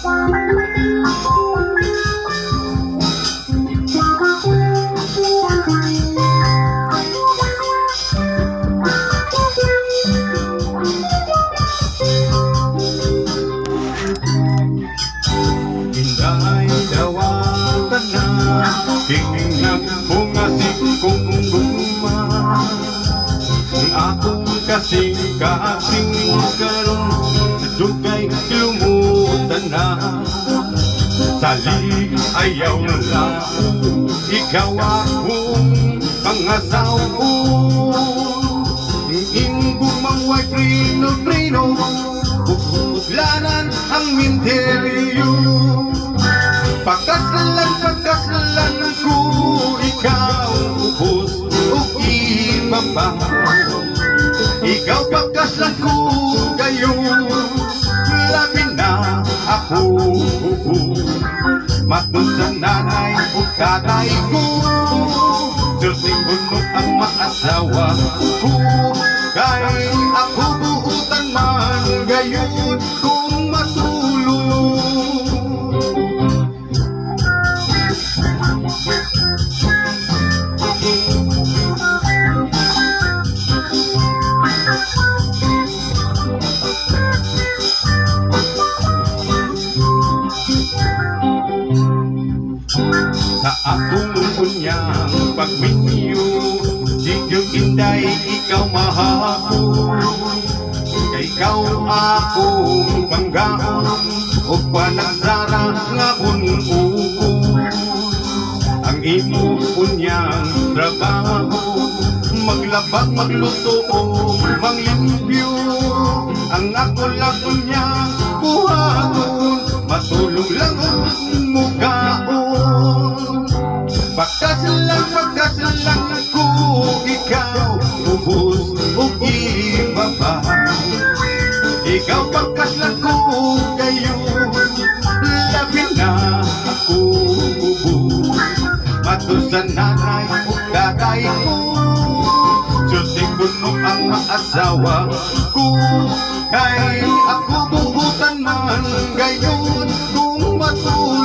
Tinignan ko nga si kung guma Ang akong kasing kasing karon Dugay ilumuli lumutan na. Sali ayaw na. Ikaw akong pangasawa. Imbong maway prino-prino Uglanan ang minteryo Pagkasalan, pagkasalan ko Ikaw ubos o ibaba. Ikaw pagkaslan ko Labi Matusan nanay o tatay ko. Diyosing bunot ang maasawa ko. Kay ako buutan man gayon kung akong kunyang pagminyo Di yung inday ikaw mahapon. Ikaw akong banggaan O panagsara nga unuko Ang imo kunyang trabaho Maglabag, magluto o manglimpyo Ang ako lang kunyang buhaton Matulong lang ang mukaon Ikaw pagkaslan ko kayo. Labi na ako ubos Matusan nanay o tatay ko. Diyosing puno ang maasawa ko. Kay ako buhutan man gayon kung matulog